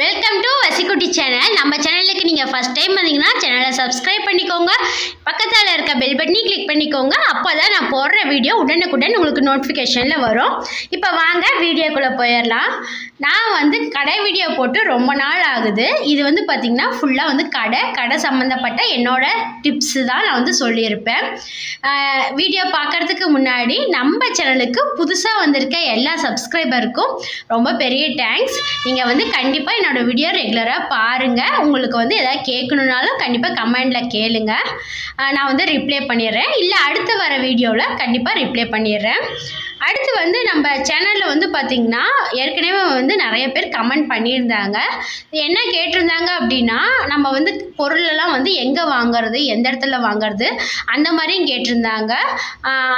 Welcome to வசிக்குட்டி channel நம்ம சேனலுக்கு நீங்கள் ஃபஸ்ட் டைம் வந்தீங்கன்னா சேனலை சப்ஸ்கிரைப் பண்ணிக்கோங்க. பக்கத்தில் இருக்க பெல் பட்டனி கிளிக் பண்ணிக்கோங்க. அப்போ தான் நான் போடுற வீடியோ உடனுக்குடன் உங்களுக்கு நோட்டிஃபிகேஷனில் வரும். இப்போ வாங்க வீடியோக்குள்ளே போயிடலாம். நான் வந்து கடை வீடியோ போட்டு ரொம்ப நாள் ஆகுது. இது வந்து பார்த்திங்கன்னா ஃபுல்லாக வந்து கடை கடை சம்மந்தப்பட்ட என்னோடய டிப்ஸு தான் நான் வந்து சொல்லியிருப்பேன். வீடியோ பார்க்குறதுக்கு முன்னாடி நம்ம சேனலுக்கு புதுசாக வந்திருக்க எல்லா சப்ஸ்கிரைபருக்கும் ரொம்ப பெரிய தேங்க்ஸ் நீங்கள் வந்து கண்டிப்பாக என்னோடய வீடியோ ரெகுலராக பாருங்கள் உங்களுக்கு வந்து எதாவது கேட்கணுன்னாலும் கண்டிப்பாக கமெண்டில் கேளுங்க. நான் வந்து ரிப்ளை பண்ணிடுறேன். இல்லை அடுத்து வர வீடியோவில் கண்டிப்பாக ரிப்ளை பண்ணிடுறேன். அடுத்து வந்து நம்ம சேனலில் வந்து பார்த்திங்கன்னா ஏற்கனவே வந்து நிறைய பேர் கமெண்ட் பண்ணியிருந்தாங்க. என்ன கேட்டிருந்தாங்க அப்படின்னா நம்ம வந்து பொருளெல்லாம் வந்து எங்கே வாங்குறது எந்த இடத்துல வாங்குறது அந்த மாதிரியும் கேட்டிருந்தாங்க.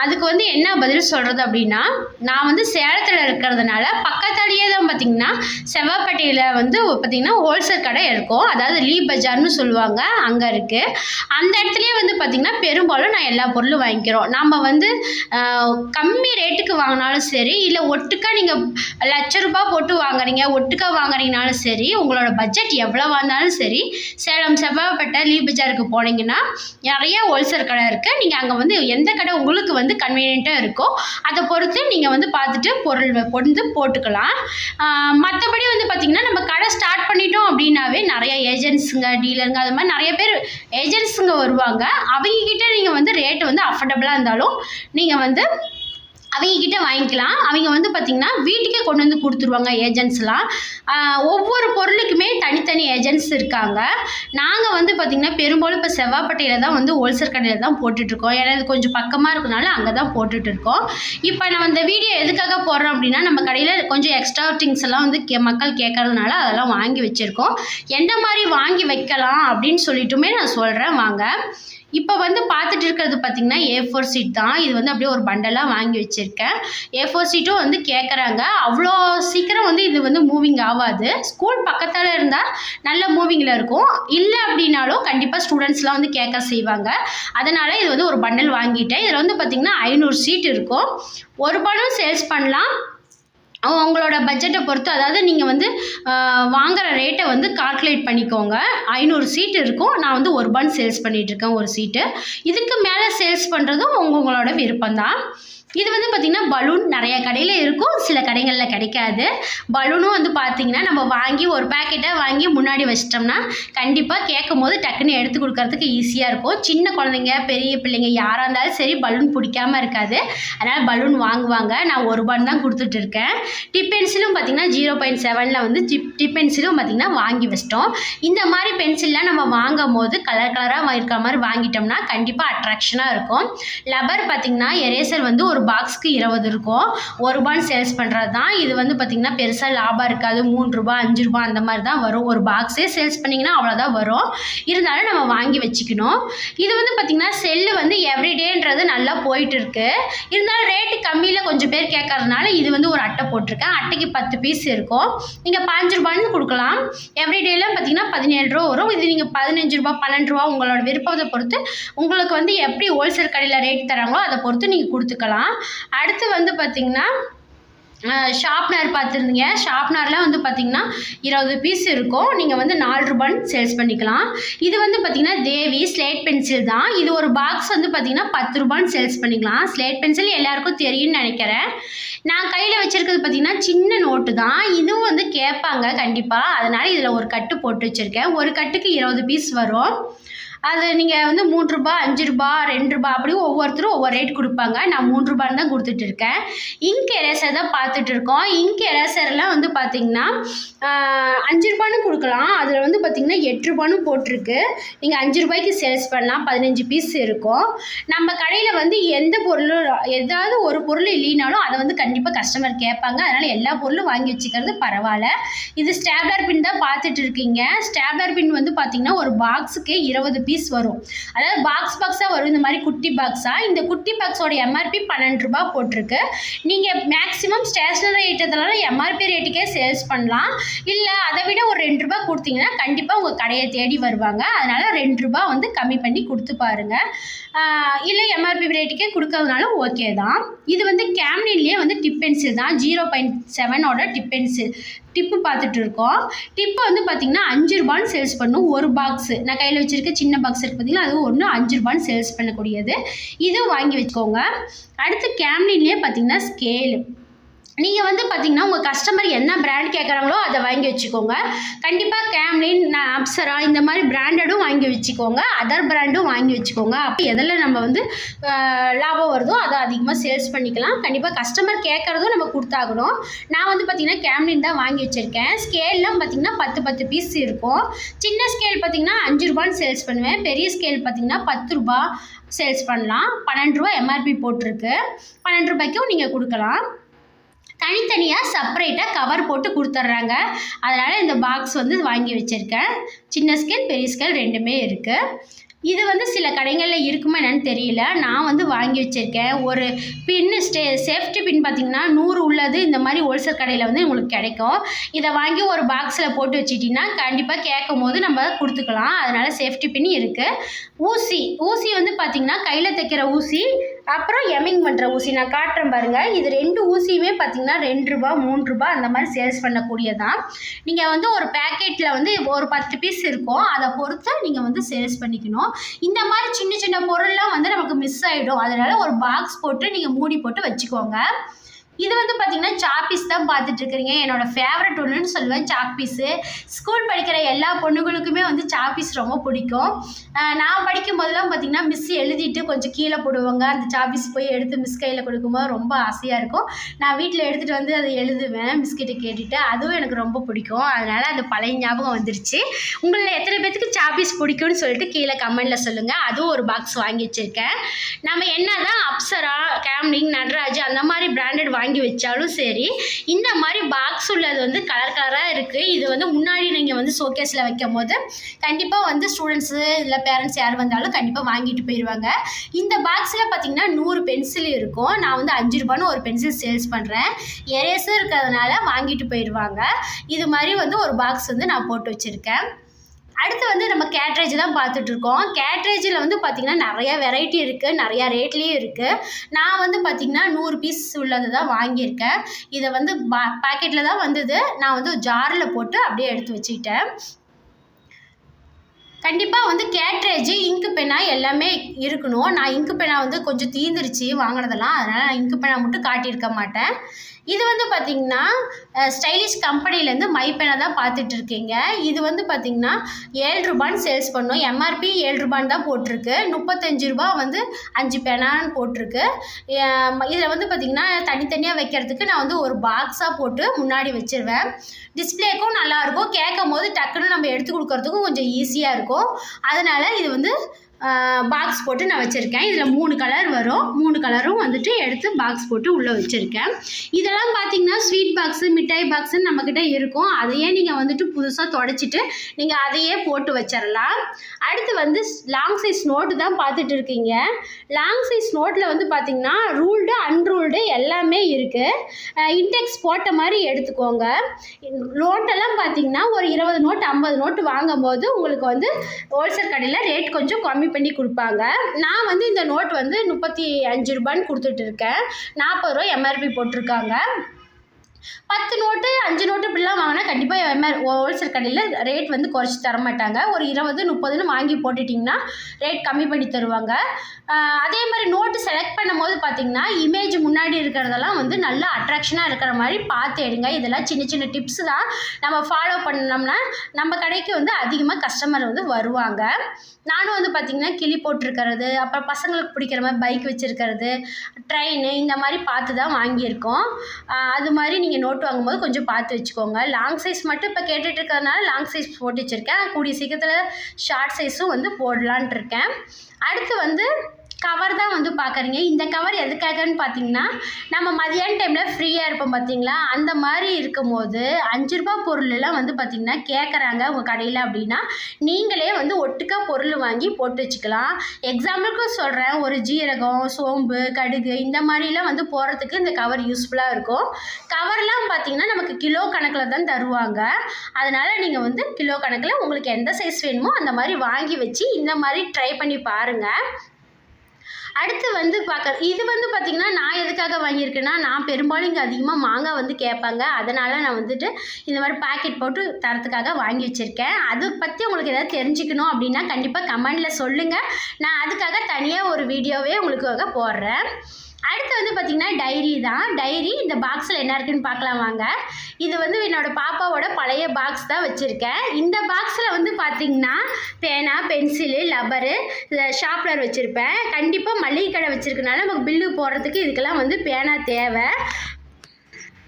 அதுக்கு வந்து என்ன பதில் சொல்கிறது அப்படின்னா நான் வந்து சேலத்தில் இருக்கிறதுனால பக்கத்தாலேயே தான் பார்த்திங்கன்னா செவ்வாப்பட்டியில் வந்து பார்த்திங்கன்னா ஹோல்சேல் கடை இருக்கும். அதாவது லீ பஜார்னு சொல்லுவாங்க அங்கே இருக்குது அந்த இடத்துலையே வந்து பார்த்திங்கன்னா பெரும்பாலும் நான் எல்லா பொருளும் வாங்கிக்கிறோம். நம்ம வந்து கம்மி ரேட்டு ரேட்டுக்கு வாங்கினாலும் சரி இல்லை ஒட்டுக்கா நீங்கள் லட்ச ரூபாய் போட்டு வாங்குறீங்க ஒட்டுக்கா வாங்குறீங்கனாலும் சரி உங்களோட பட்ஜெட் எவ்வளோ வந்தாலும் சரி சேலம் செவ்வாய்ப்பேட்டை லீ பஜாருக்கு போனீங்கன்னா நிறைய ஹோல்சேல் கடை இருக்குது நீங்கள் அங்கே வந்து எந்த கடை உங்களுக்கு வந்து கன்வீனியண்ட்டாக இருக்கோ அதை பொறுத்து நீங்கள் வந்து பார்த்துட்டு பொருள் கொண்டு வந்து போட்டுக்கலாம் மற்றபடி வந்து பார்த்திங்கன்னா நம்ம கடை ஸ்டார்ட் பண்ணிட்டோம் அப்படின்னாவே நிறைய ஏஜென்ட்ஸுங்க டீலருங்க அது மாதிரி நிறைய பேர் ஏஜென்ட்ஸுங்க வருவாங்க. அவங்க கிட்ட நீங்கள் வந்து ரேட்டு வந்து அஃபர்டபுளாக இருந்தாலும் நீங்கள் வந்து அவங்க கிட்ட வாங்கிக்கலாம். அவங்க வந்து பார்த்திங்கன்னா வீட்டுக்கே கொண்டு வந்து கொடுத்துருவாங்க ஏஜென்ட்ஸ்லாம் ஒவ்வொரு பொருளுக்குமே தனித்தனி ஏஜென்ட்ஸ் இருக்காங்க. நாங்கள் வந்து பார்த்திங்கன்னா பெரும்பாலும் இப்போ செவ்வாப்பட்டையில் தான் வந்து ஹோல்சேல் கடையில் தான் போட்டுட்ருக்கோம். ஏன்னா இது கொஞ்சம் பக்கமாக இருக்கனால அங்கே தான் போட்டுட்ருக்கோம். இப்போ நம்ம இந்த வீடியோ எதுக்காக போடுறோம் அப்படின்னா நம்ம கடையில் கொஞ்சம் எக்ஸ்ட்ரா திங்ஸ் எல்லாம் வந்து கே மக்கள் கேட்கறதுனால அதெல்லாம் வாங்கி வச்சுருக்கோம். எந்த மாதிரி வாங்கி வைக்கலாம் அப்படின்னு சொல்லிட்டுமே நான் சொல்கிறேன் வாங்க. இப்போ வந்து பார்த்துட்டு இருக்கிறது பார்த்தீங்கன்னா ஏ ஃபோர் சீட் தான். இது வந்து அப்படியே ஒரு பண்டலாக வாங்கி வச்சுருக்கேன். ஏ ஃபோர் சீட்டும் வந்து கேட்குறாங்க அவ்வளோ சீக்கிரம் வந்து இது வந்து மூவிங் ஆகாது. ஸ்கூல் பக்கத்தில் இருந்தால் நல்ல மூவிங்கில் இருக்கும். இல்லை அப்படின்னாலும் கண்டிப்பாக ஸ்டூடெண்ட்ஸ்லாம் வந்து கேட்க செய்வாங்க. அதனால் இது வந்து ஒரு பண்டல் வாங்கிட்டேன். இதில் வந்து பார்த்திங்கன்னா ஐநூறு சீட் இருக்கும். ஒரு பணம் சேல்ஸ் பண்ணலாம். அவங்களோட உங்களோட பட்ஜெட்டை பொறுத்து அதாவது நீங்கள் வந்து ஆஹ், வாங்குற ரேட்டை வந்து கால்குலேட் பண்ணிக்கோங்க. ஐநூறு சீட் இருக்கும். நான் வந்து ஒரு பன் சேல்ஸ் பண்ணிகிட்ருக்கேன் ஒரு சீட்டு இதுக்கு மேலே சேல்ஸ் பண்ணுறதும் உங்களோட விருப்பம்தான். இது வந்து பார்த்திங்கன்னா பலூன் நிறைய கடையில் இருக்கும். சில கடைகளில் கிடைக்காது. பலூனும் வந்து பார்த்திங்கன்னா நம்ம வாங்கி ஒரு பேக்கெட்டை வாங்கி முன்னாடி வச்சிட்டோம்னா கண்டிப்பாக கேட்கும் போது டக்குன்னு எடுத்து கொடுக்கறதுக்கு ஈஸியாக இருக்கும். சின்ன குழந்தைங்க பெரிய பிள்ளைங்க யாராக இருந்தாலும் சரி பலூன் பிடிக்காம இருக்காது. அதனால் பலூன் வாங்குவாங்க. நான் ஒரு ரூபான்னு தான் கொடுத்துட்டு இருக்கேன். டிப் பென்சிலும் பார்த்தீங்கன்னா ஜீரோ பாயிண்ட் செவனில் வந்து டிப் டிப் பென்சிலும் பார்த்திங்கன்னா வாங்கி வச்சிட்டோம். இந்த மாதிரி பென்சில்லாம் நம்ம வாங்கும் போது கலர் கலராக இருக்கிற மாதிரி வாங்கிட்டோம்னா கண்டிப்பாக அட்ராக்ஷனாக இருக்கும். லப்பர் பார்த்தீங்கன்னா எரேசர் வந்து ஒரு பாக்ஸ்க்கு இருபது இருக்கும். ஒரு ரூபான்னு சேல்ஸ் பண்ணுறது தான் இது வந்து பார்த்திங்கன்னா பெருசாக லாபம் இருக்காது. மூணு ரூபா அஞ்சு ரூபா அந்த மாதிரி தான் வரும். ஒரு பாக்ஸே சேல்ஸ் பண்ணிங்கன்னா அவ்வளோதான் வரும். இருந்தாலும் நம்ம வாங்கி வச்சுக்கணும். இது வந்து பார்த்திங்கன்னா செல்லு வந்து எவ்ரிடேன்றது நல்லா போயிட்டு இருக்கு இருந்தாலும் ரேட்டு கம்மியில் கொஞ்சம் பேர் கேட்கறதுனால இது வந்து ஒரு அட்டை போட்டிருக்கேன். அட்டைக்கு பத்து பீஸ் இருக்கும். நீங்கள் பாஞ்சு ரூபான்னு கொடுக்கலாம். எவ்ரிடேல பார்த்தீங்கன்னா பதினேழு ரூபா வரும். இது நீங்கள் பதினஞ்சு ரூபா பன்னெண்டு ரூபா உங்களோட விருப்பத்தை பொறுத்து உங்களுக்கு வந்து எப்படி ஹோல்சேல் கடையில் ரேட் தராங்களோ அதை பொறுத்து நீங்கள் கொடுத்துக்கலாம். அடுத்து வந்து பார்த்தீங்கன்னா ஷார்ப்னர் பார்த்துருந்தீங்க. ஷார்ப்னரில் வந்து பார்த்தீங்கன்னா இருபது பீஸ் இருக்கும். நீங்கள் வந்து நாலு ரூபான்னு சேல்ஸ் பண்ணிக்கலாம். இது வந்து பார்த்தீங்கன்னா தேவி ஸ்லேட் பென்சில் தான். இது ஒரு பாக்ஸ் வந்து பார்த்தீங்கன்னா பத்து ரூபான்னு சேல்ஸ் பண்ணிக்கலாம். ஸ்லேட் பென்சில் எல்லாருக்கும் தெரியும்னு நினைக்கிறேன். நான் கையில் வச்சுருக்கிறது பார்த்திங்கன்னா சின்ன நோட்டு தான். இதுவும் வந்து கேட்பாங்க கண்டிப்பாக அதனால் இதில் ஒரு கட்டு போட்டு வச்சுருக்கேன். ஒரு கட்டுக்கு இருபது பீஸ் வரும். அது நீங்கள் வந்து மூணு ரூபா அஞ்சு ரூபா ரெண்டு ரூபா அப்படி ஒவ்வொருத்தரும் ஒவ்வொரு ரேட் கொடுப்பாங்க. நான் மூணு ரூபான்னு தான் கொடுத்துட்டு இருக்கேன். இங்க் எரேசர் தான் பார்த்துட்டு இருக்கோம். இங்க் எரேசர்லாம் வந்து பார்த்தீங்கன்னா அஞ்சு ரூபான்னு கொடுக்கலாம். அதில் வந்து பார்த்தீங்கன்னா எட்டு ரூபான்னு போட்டிருக்கு. நீங்கள் அஞ்சு ரூபாய்க்கு சேல்ஸ் பண்ணலாம். பதினஞ்சு பீஸ் இருக்கும். நம்ம கடையில் வந்து எந்த பொருளும் ஏதாவது ஒரு பொருள் இல்லைனாலும் அதை வந்து கண்டிப்பாக கஸ்டமர் கேட்பாங்க. அதனால் எல்லா பொருளும் வாங்கி வச்சுக்கிறது பரவாயில்ல. இது ஸ்டாப்லர் பின் தான் பார்த்துட்டு இருக்கீங்க. ஸ்டாப்லர் பின் வந்து பார்த்தீங்கன்னா ஒரு பாக்ஸுக்கு இருபது பீஸ் வரும். அதாவது பாக்ஸ் பாக்ஸாக வரும். இந்த மாதிரி குட்டி பாக்ஸாக இந்த குட்டி பாக்ஸோட எம்ஆர்பி பன்னெண்டு ரூபாய் போட்டிருக்கு. நீங்கள் மேக்ஸிமம் ஸ்டேஷ்னரி ஐட்டத்தெல்லாம் எம்ஆர்பி ரேட்டுக்கே சேல்ஸ் பண்ணலாம். இல்லை அதை விட ஒரு ரெண்டு ரூபா கொடுத்தீங்கன்னா கண்டிப்பாக உங்கள் கடையை தேடி வருவாங்க. அதனால் ரெண்டு ரூபாய் வந்து கம்மி பண்ணி கொடுத்து பாருங்கள் இல்லை எம்ஆர்பி ரேட்டுக்கே கொடுக்கறதுனாலும் ஓகே தான். இது வந்து கேம்லின்லேயே வந்து டிப் பென்சில் தான். ஜீரோ பாயிண்ட் செவனோட டிப் பென்சில் டிப்பு பார்த்துட்டு இருக்கோம். டிப்பு வந்து பார்த்திங்கன்னா அஞ்சு ரூபான்னு சேல்ஸ் பண்ணும். ஒரு பாக்ஸு நான் கையில் வச்சுருக்க சின்ன பாக்ஸ் இருக்குது பார்த்திங்கன்னா அது ஒன்று அஞ்சு ரூபான்னு சேல்ஸ் பண்ணக்கூடியது. இதுவும் வாங்கி வச்சுக்கோங்க. அடுத்து கேம்லின்லேயே பார்த்தீங்கன்னா ஸ்கேலு நீங்கள் வந்து பார்த்தீங்கன்னா உங்கள் கஸ்டமர் என்ன பிராண்ட் கேட்குறாங்களோ அதை வாங்கி வச்சுக்கோங்க. கண்டிப்பாக கேம்லின் நான் அப்சரா இந்த மாதிரி பிராண்டடும் வாங்கி வச்சுக்கோங்க. அதர் பிராண்டும் வாங்கி வச்சுக்கோங்க. அப்போ எதில் நம்ம வந்து லாபம் வருதோ அதை அதிகமாக சேல்ஸ் பண்ணிக்கலாம். கண்டிப்பாக கஸ்டமர் கேட்குறதும் நம்ம கொடுத்தாகணும். நான் வந்து பார்த்திங்கன்னா கேம்லின் தான் வாங்கி வச்சுருக்கேன். ஸ்கேல்லாம் பார்த்தீங்கன்னா பத்து பத்து பீஸ் இருக்கும். சின்ன ஸ்கேல் பார்த்தீங்கன்னா அஞ்சு ரூபான்னு சேல்ஸ் பண்ணுவேன். பெரிய ஸ்கேல் பார்த்தீங்கன்னா பத்து ரூபா சேல்ஸ் பண்ணலாம். பன்னெண்டு ரூபா எம்ஆர்பி போட்டிருக்கு. பன்னெண்டு ரூபாய்க்கும் நீங்கள் கொடுக்கலாம். தனித்தனியாக செப்பரேட்டாக கவர் போட்டு கொடுத்துட்றாங்க. அதனால் இந்த பாக்ஸ் வந்து வாங்கி வச்சுருக்கேன். சின்ன ஸ்கேல் பெரிய ஸ்கேல் ரெண்டுமே இருக்குது இது வந்து சில கடைகளில் இருக்குமா என்னன்னு தெரியல. நான் வந்து வாங்கி வச்சுருக்கேன். ஒரு பின்னு ஸ்டே சேஃப்டி பின் பார்த்தீங்கன்னா நூறு உள்ளது. இந்த மாதிரி ஹோல்சேல் கடையில் வந்து உங்களுக்கு கிடைக்கும். இதை வாங்கி ஒரு பாக்ஸில் போட்டு வச்சிட்டிங்கன்னா கண்டிப்பாக கேட்கும் போது நம்ம கொடுத்துக்கலாம். அதனால் சேஃப்டி பின் இருக்குது ஊசி ஊசி வந்து பார்த்திங்கன்னா கையில் தைக்கிற ஊசி அப்புறம் எமிங் பண்ணுற ஊசி நான் காட்டுறேன் பாருங்கள் இது ரெண்டு ஊசியுமே பார்த்தீங்கன்னா ரெண்டு ரூபா மூணு ரூபா அந்த மாதிரி சேல்ஸ் பண்ணக்கூடியதான் நீங்கள் வந்து ஒரு பேக்கெட்டில் வந்து ஒரு பத்து பீஸ் இருக்கும். அதை பொறுத்து நீங்கள் வந்து சேல்ஸ் பண்ணிக்கணும். இந்த மாதிரி சின்ன சின்ன பொருள்லாம் வந்து நமக்கு மிஸ் ஆகிடும் அதனால் ஒரு பாக்ஸ் போட்டு நீங்கள் மூடி போட்டு வச்சுக்கோங்க. இது வந்து பார்த்தீங்கன்னா சாப்பீஸ் தான் பார்த்துட்டு இருக்கிறீங்க என்னோட ஃபேவரட் ஒன்றுன்னு சொல்லுவேன் சாப்பீஸு ஸ்கூல் படிக்கிற எல்லா பொண்ணுங்களுக்குமே வந்து சாப்பீஸ் ரொம்ப பிடிக்கும். நான் படிக்கும் போதெல்லாம் பார்த்தீங்கன்னா மிஸ் எழுதிட்டு கொஞ்சம் கீழே போடுவாங்க. அந்த சாப்பீஸ் போய் எடுத்து மிஸ் கையில் கொடுக்கும்போது ரொம்ப ஆசையாக இருக்கும். நான் வீட்டில் எடுத்துகிட்டு வந்து அதை எழுதுவேன் மிஸ்கிட்ட கேட்டுட்டு. அதுவும் எனக்கு ரொம்ப பிடிக்கும். அதனால் அந்த பழைய ஞாபகம் வந்துருச்சு. உங்களில் எத்தனை பேத்துக்கு சாப்பீஸ் பிடிக்கும்னு சொல்லிட்டு கீழே கமெண்டில் சொல்லுங்கள் அதுவும் ஒரு பாக்ஸ் வாங்கி வச்சுருக்கேன். நம்ம என்ன தான் அப்சரா கேம்லிங் நட்ராஜ் அந்த மாதிரி பிராண்டட் வாங்கி வாங்கி வச்சாலும் சரி இந்த மாதிரி பாக்ஸ் உள்ளது வந்து கலர் கலராக இருக்குது இது வந்து முன்னாடி நீங்கள் வந்து ஷோகேஸில் வைக்கும் போது கண்டிப்பாக வந்து ஸ்டூடெண்ட்ஸு இல்லை பேரண்ட்ஸ் யார் வந்தாலும் கண்டிப்பாக வாங்கிட்டு போயிடுவாங்க இந்த பாக்ஸில் பார்த்தீங்கன்னா நூறு பென்சில் இருக்கும். நான் வந்து அஞ்சு ரூபான்னு ஒரு பென்சில் சேல்ஸ் பண்ணுறேன் எரேஸும் இருக்கிறதுனால வாங்கிட்டு போயிடுவாங்க இது மாதிரி வந்து ஒரு பாக்ஸ் வந்து நான் போட்டு வச்சுருக்கேன். அடுத்து வந்து நம்ம கேட்ரேஜ் தான் பார்த்துட்டு இருக்கோம் கேட்ரேஜில் வந்து பார்த்திங்கன்னா நிறைய வெரைட்டி இருக்குது நிறையா ரேட்லேயும் இருக்குது நான் வந்து பார்த்திங்கன்னா நூறு பீஸ் உள்ளது தான் வாங்கியிருக்கேன். இதை வந்து பா பாக்கெட்டில் தான் வந்தது. நான் வந்து ஜாரில் போட்டு அப்படியே எடுத்து வச்சுக்கிட்டேன். கண்டிப்பாக வந்து கேட்ரேஜ் இங்கு பெனா எல்லாமே இருக்கணும். நான் இங்கு பெனா வந்து கொஞ்சம் தீந்துருச்சு வாங்கினதெல்லாம். அதனால் நான் இங்கு பெனா மட்டும் காட்டியிருக்க மாட்டேன். இது வந்து பார்த்திங்கன்னா ஸ்டைலிஷ் கம்பெனிலேருந்து மை பெனை தான் பார்த்துட்டு இருக்கீங்க இது வந்து பார்த்திங்கன்னா ஏழு ரூபான்னு சேல்ஸ் பண்ணோம். எம்ஆர்பி ஏழு ரூபான்னு தான் போட்டிருக்கு. முப்பத்தஞ்சு ரூபா வந்து அஞ்சு பெனான்னு போட்டிருக்கு. இதில் வந்து பார்த்திங்கன்னா தனித்தனியாக வைக்கிறதுக்கு நான் வந்து ஒரு பாக்ஸாக போட்டு முன்னாடி வச்சுருவேன். டிஸ்பிளேக்கும் நல்லாயிருக்கும். கேட்கும் போது டக்குன்னு நம்ம எடுத்து கொடுக்கறதுக்கும் கொஞ்சம் ஈஸியாக இருக்கும். அதனால் இது வந்து பாக்ஸ் போட்டு நான் வச்சுருக்கேன். இதில் மூணு கலர் வரும். மூணு கலரும் வந்துட்டு எடுத்து பாக்ஸ் போட்டு உள்ளே வச்சுருக்கேன். இதெல்லாம் பார்த்தீங்கன்னா ஸ்வீட் பாக்ஸு மிட்டாய் பாக்ஸுன்னு நம்மக்கிட்ட இருக்கும். அதையே நீங்கள் வந்துட்டு புதுசாக தொடச்சிட்டு நீங்கள் அதையே போட்டு வச்சிடலாம் அடுத்து வந்து லாங் சைஸ் நோட்டு தான் பார்த்துட்டு இருக்கீங்க. லாங் சைஸ் நோட்டில் வந்து பார்த்தீங்கன்னா ரூல்டு அன்ரூல்டு எல்லாமே இருக்குது இன்டெக்ஸ் போட்ட மாதிரி எடுத்துக்கோங்க. நோட்டெல்லாம் பார்த்தீங்கன்னா ஒரு இருபது நோட்டு ஐம்பது நோட்டு வாங்கும்போது உங்களுக்கு வந்து ஹோல்சேல் கடையில் ரேட் கொஞ்சம் கம்மி பண்ணி கொடுப்பாங்க. நான் வந்து இந்த நோட் வந்து முப்பத்தி அஞ்சு ரூபான்னு கொடுத்துட்டு இருக்கேன். நாற்பது ரூபா எம்ஆர்பி போட்டிருக்காங்க. பத்து நோட்டு அஞ்சு நோட்டு இப்படிலாம் வாங்கினா கண்டிப்பாக எம்ஆர் ஹோல்சேல் கடையில் ரேட் வந்து குறைச்சி தர மாட்டாங்க. ஒரு இருபது முப்பதுன்னு வாங்கி போட்டுட்டிங்கன்னா ரேட் கம்மி பண்ணி தருவாங்க. அதே மாதிரி நோட்டு செலக்ட் பண்ணும் போது பார்த்தீங்கன்னா இமேஜ் முன்னாடி இருக்கிறதெல்லாம் வந்து நல்லா அட்ராக்ஷனாக இருக்கிற மாதிரி பார்த்து எடுங்க. இதெல்லாம் சின்ன சின்ன டிப்ஸ் தான். நம்ம ஃபாலோ பண்ணோம்னா நம்ம கடைக்கு வந்து அதிகமாக கஸ்டமர் வந்து வருவாங்க. நானும் வந்து பார்த்திங்கன்னா கிளி போட்டிருக்கிறது அப்புறம் பசங்களுக்கு பிடிக்கிற மாதிரி பைக் வச்சுருக்கிறது ட்ரெயின் இந்த மாதிரி பார்த்து தான் வாங்கியிருக்கோம். அது மாதிரி நீங்கள் நோட் வாங்கும்போது கொஞ்சம் பார்த்து வச்சுக்கோங்க. லாங் சைஸ் மட்டும் இப்போ கேட்டுட்டு இருக்கிறதுனால லாங் சைஸ் போட்டு வச்சுருக்கேன். கூடிய சீக்கிரத்தில் ஷார்ட் சைஸும் வந்து போடலான்ட்டு இருக்கேன் அடுத்து வந்து கவர் தான் வந்து பார்க்குறீங்க இந்த கவர் எதுக்காகன்னு பார்த்தீங்கன்னா நம்ம மதியான டைமில் ஃப்ரீயாக இருப்போம் பார்த்தீங்களா? அந்த மாதிரி இருக்கும்போது அஞ்சு ரூபா பொருளெல்லாம் வந்து பார்த்திங்கன்னா கேட்குறாங்க உங்கள் கடையில் அப்படின்னா நீங்களே வந்து ஒட்டுக்கா பொருள் வாங்கி போட்டு வச்சுக்கலாம். எக்ஸாம்பிளுக்கு சொல்கிறேன் ஒரு ஜீரகம் சோம்பு கடுகு இந்த மாதிரிலாம் வந்து போகிறதுக்கு இந்த கவர் யூஸ்ஃபுல்லாக இருக்கும். கவர்லாம் பார்த்தீங்கன்னா நமக்கு கிலோ கணக்கில் தான் தருவாங்க. அதனால் நீங்கள் வந்து கிலோ கணக்கில் உங்களுக்கு எந்த சைஸ் வேணுமோ அந்த மாதிரி வாங்கி வச்சு இந்த மாதிரி ட்ரை பண்ணி பாருங்கள் அடுத்து வந்து பார்க்க இது வந்து பார்த்திங்கன்னா நான் எதுக்காக வாங்கியிருக்கேன்னா நான் பெரும்பாலும் இங்கே அதிகமாக மாங்காய் வந்து கேட்பாங்க. அதனால் நான் வந்துட்டு இந்த மாதிரி பாக்கெட் போட்டு தரத்துக்காக வாங்கி வச்சுருக்கேன். அது பற்றி உங்களுக்கு எதாவது தெரிஞ்சுக்கணும் அப்படின்னா கண்டிப்பாக கமெண்டில் சொல்லுங்கள் நான் அதுக்காக தனியாக ஒரு வீடியோவே உங்களுக்காக போடுறேன். அடுத்து வந்து பார்த்திங்கன்னா டைரி தான். டைரி இந்த பாக்ஸில் என்ன இருக்குன்னு பார்க்கலாம் வாங்க. இது வந்து என்னோட பாப்பாவோட பழைய பாக்ஸ் தான் வச்சுருக்கேன். இந்த பாக்ஸில் வந்து பார்த்திங்கன்னா பேனா பென்சிலு லப்பரு ஷாப்லர் வச்சுருப்பேன். கண்டிப்பாக மளிகை கடை வச்சுருக்கனால நமக்கு பில்லு போடுறதுக்கு இதுக்கெல்லாம் வந்து பேனா தேவை.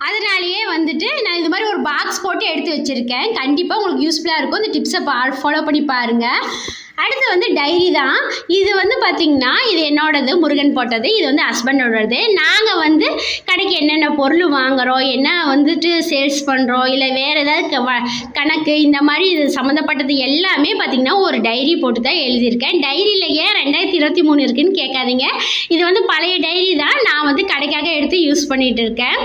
அதனாலேயே வந்துட்டு நான் இது மாதிரி ஒரு பாக்ஸ் போட்டு எடுத்து வச்சுருக்கேன். கண்டிப்பாக உங்களுக்கு யூஸ்ஃபுல்லாக இருக்கும். இந்த டிப்ஸை பா ஃபாலோ பண்ணி பாருங்கள் அடுத்து வந்து டைரி தான். இது வந்து பார்த்திங்கன்னா இது என்னோடது முருகன் போட்டது. இது வந்து ஹஸ்பண்டோடது நாங்கள் வந்து கடைக்கு என்னென்ன பொருள் வாங்குகிறோம் என்ன வந்துட்டு சேல்ஸ் பண்ணுறோம் இல்லை வேறு ஏதாவது க- வ- கணக்கு இந்த மாதிரி இது சம்மந்தப்பட்டது எல்லாமே பார்த்திங்கன்னா ஒரு டைரி போட்டு தான் எழுதியிருக்கேன். டைரியில் ஏன் ரெண்டாயிரத்தி இருபத்தி மூணு இருக்குதுன்னு கேட்காதீங்க. இது வந்து பழைய டைரி தான். நான் வந்து கடைக்காக எடுத்து யூஸ் பண்ணிகிட்டு இருக்கேன்.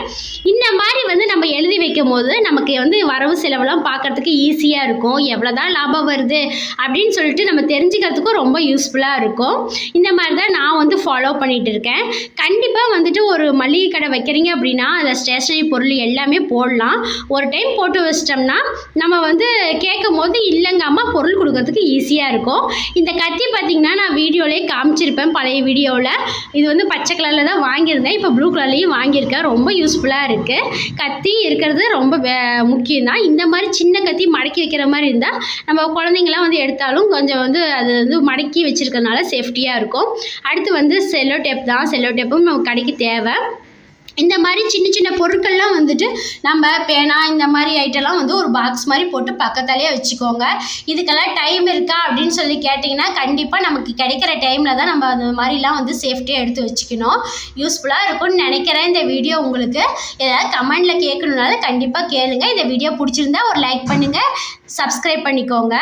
இந்த மாதிரி வந்து நம்ம எழுதி வைக்கும் போது நமக்கு வந்து வரவு செலவெல்லாம் பார்க்கறதுக்கு ஈஸியாக இருக்கும். எவ்வளோ தான் லாபம் வருது அப்படின்னு சொல்லிட்டு நம்ம தெரிஞ்சுக்கிறதுக்கும் ரொம்ப யூஸ்ஃபுல்லாக இருக்கும். இந்த மாதிரி தான் நான் வந்து ஃபாலோ பண்ணிகிட்டு இருக்கேன். கண்டிப்பாக வந்துட்டு ஒரு மளிகை கடை வைக்கிறீங்க அப்படின்னா அதில் ஸ்டேஷ்னரி பொருள் எல்லாமே போடலாம். ஒரு டைம் போட்டு வச்சிட்டோம்னா நம்ம வந்து கேட்கும் போது இல்லைங்க அம்மா பொருள் கொடுக்கறதுக்கு ஈஸியாக இருக்கும். இந்த கத்தி பார்த்திங்கன்னா நான் வீடியோலேயே காமிச்சிருப்பேன். பழைய வீடியோவில் இது வந்து பச்சை கலரில் தான் வாங்கியிருந்தேன். இப்போ ப்ளூ கலர்லேயும் வாங்கியிருக்கேன். ரொம்ப யூஸ்ஃபுல்லாக இருக்குது கத்தி இருக்கிறது ரொம்ப முக்கியம் தான் இந்த மாதிரி சின்ன கத்தி மடக்கி வைக்கிற மாதிரி இருந்தால் நம்ம குழந்தைங்களாம் வந்து எடுத்தாலும் கொஞ்சம் வந்து அது வந்து மடக்கி வச்சிருக்கறனால சேஃப்டியாக இருக்கும். அடுத்து வந்து செல்லோ டேப் தான். செல்லோ டேப்பும் நம்ம கடைக்கு தேவை. இந்த மாதிரி சின்ன சின்ன பொருட்கள்லாம் வந்துட்டு நம்ம பேனா இந்த மாதிரி ஐட்டம்லாம் வந்து ஒரு பாக்ஸ் மாதிரி போட்டு பக்கத்தாலேயே வச்சுக்கோங்க. இதுக்கெல்லாம் டைம் இருக்கா அப்படின்னு சொல்லி கேட்டிங்கன்னா கண்டிப்பாக நமக்கு கிடைக்கிற டைமில் தான் நம்ம அந்த மாதிரிலாம் வந்து சேஃப்டியாக எடுத்து வச்சுக்கணும். யூஸ்ஃபுல்லாக இருக்கும்னு நினைக்கிறேன் இந்த வீடியோ உங்களுக்கு. ஏதாவது கமெண்டில் கேட்கணுனாலும் கண்டிப்பாக கேளுங்கள் இந்த வீடியோ பிடிச்சிருந்தா ஒரு லைக் பண்ணுங்கள் சப்ஸ்கிரைப் பண்ணிக்கோங்க.